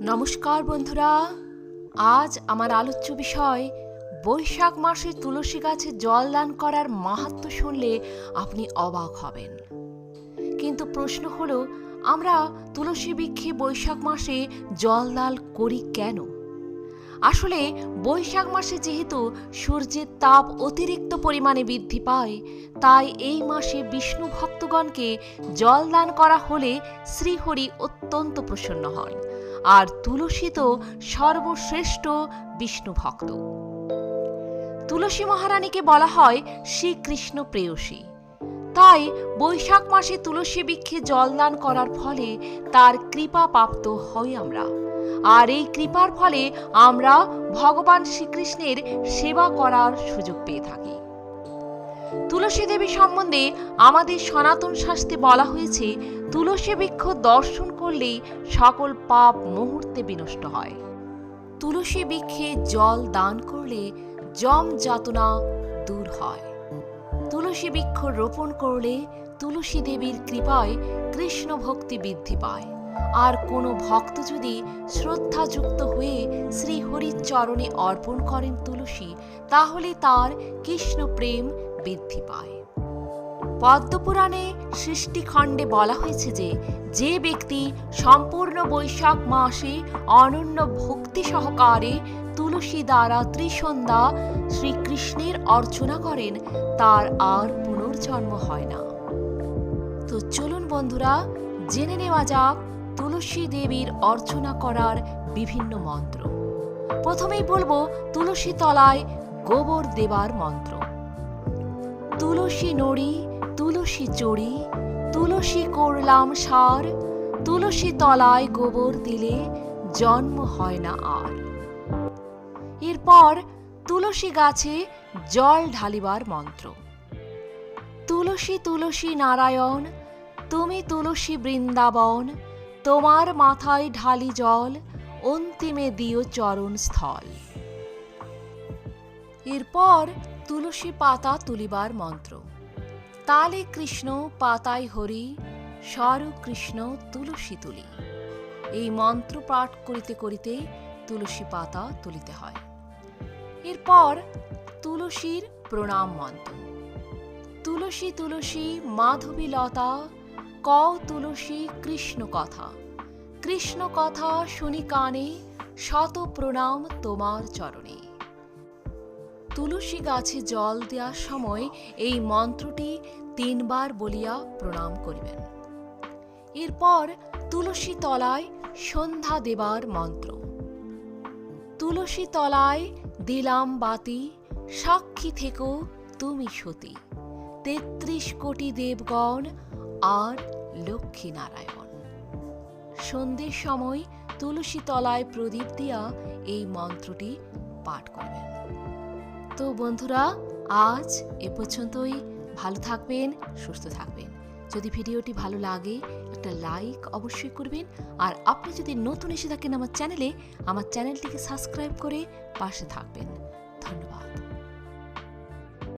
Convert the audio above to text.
নমস্কার বন্ধুরা। আজ আমার আলোচ্য বিষয়, বৈশাখ মাসে তুলসী গাছে জল দান করার মাহাত্ম শুনলে আপনি অবাক হবেন। কিন্তু প্রশ্ন হলো, আমরা তুলসী বৃক্ষে বৈশাখ মাসে জল দান করি কেন? আসলে বৈশাখ মাসে যেহেতু সূর্যের তাপ অতিরিক্ত পরিমাণে বৃদ্ধি পায়, তাই এই মাসে বিষ্ণু ভক্তগণকে জল দান করা হলে শ্রীহরি অত্যন্ত প্রসন্ন হন। আর তুলসী তো সর্বশ্রেষ্ঠ বিষ্ণু ভক্ত। তুলসী মহারানীকে বলা হয় শ্রীকৃষ্ণ প্রেয়সী। তাই বৈশাখ মাসে তুলসী বৃক্ষে জলদান করার ফলে তার কৃপা প্রাপ্ত হই আমরা। আর এই কৃপার ফলে আমরা ভগবান শ্রীকৃষ্ণের সেবা করার সুযোগ পেয়ে থাকি। তুলসী দেবী সম্বন্ধে আমাদের সনাতন শাস্ত্রে বলা হয়েছে, তুলসী বৃক্ষ দর্শন করলেই সকল পাপ মুহূর্তে বিনষ্ট হয়। তুলসী বৃক্ষে জল দান করলে জম যাতনা দূর হয়। তুলসী বৃক্ষ রোপণ করলে তুলসী দেবীর কৃপায় কৃষ্ণ ভক্তি বৃদ্ধি পায়। আর কোনো ভক্ত যদি শ্রদ্ধাযুক্ত হয়ে শ্রী হরির চরণে অর্পণ করেন তুলসী, তাহলে তার কৃষ্ণ প্রেম বৃদ্ধি পায়। পদ্মপুরাণে সৃষ্টিখণ্ডে বলা হয়েছে যে যে ব্যক্তি সম্পূর্ণ বৈশাখ মাসে অনন্য ভক্তি সহকারে তুলসী দ্বারা ত্রিসন্ধ্যা শ্রীকৃষ্ণের অর্চনা করেন, তার আর পুনর্জন্ম হয় না। তো চলুন বন্ধুরা, জেনে নেওয়া যাক তুলসী দেবীর অর্চনা করার বিভিন্ন মন্ত্র। প্রথমেই বলব, তুলসী তলায় গোবর দেবার মন্ত্র। তুলসী নড়ি, তুলসী চড়ি, তুলসী করলাম সার, তুলসী তলায় গোবর দিলে জন্ম হয় না আর। এরপর তুলসী গাছে জল ঢালিবার মন্ত্র। তুলসী তুলসী নারায়ণ, তুমি তুলসী বৃন্দাবন তোমার মাথায় ঢালি জল, অন্তিমে দিও চরণ স্থল। এরপর তুলসী পাতা তুলিবার মন্ত্র। তালে কৃষ্ণ, পাতায় হরি স্বর কৃষ্ণ, তুলসী তুলি। এই মন্ত্র পাঠ করিতে করিতে তুলসী পাতা তুলিতে হয়। এরপর তুলসীর প্রণাম মন্ত্র। তুলসী তুলসী, মাধবী লতা ক তুলসী কৃষ্ণ কথা। কৃষ্ণ কথা শুনি কানে, শত প্রণাম তোমার চরণে। তুলসী গাছে জল দেওয়ার সময় এই মন্ত্রটি তিনবার বলিয়া প্রণাম করিবেন। এরপর তুলসী তলায় সন্ধ্যা দেবার মন্ত্র। তুলসী তলায় দিলাম বাতি, সাক্ষী থেকো তুমি সতী। তেত্রিশ কোটি দেবগণ আর লক্ষ্মী নারায়ণ। সন্ধ্যের সময় তুলসী তলায় প্রদীপ দিয়া এই মন্ত্রটি পাঠ করবেন। তো বন্ধুরা, আজ এ পর্যন্তই। ভালো থাকবেন, সুস্থ থাকবেন। যদি ভিডিওটি ভালো লাগে, একটা লাইক অবশ্যই করবেন। আর আপনি যদি নতুন এসে থাকেন আমার চ্যানেলে, আমার চ্যানেলটিকে সাবস্ক্রাইব করে পাশে থাকবেন। ধন্যবাদ।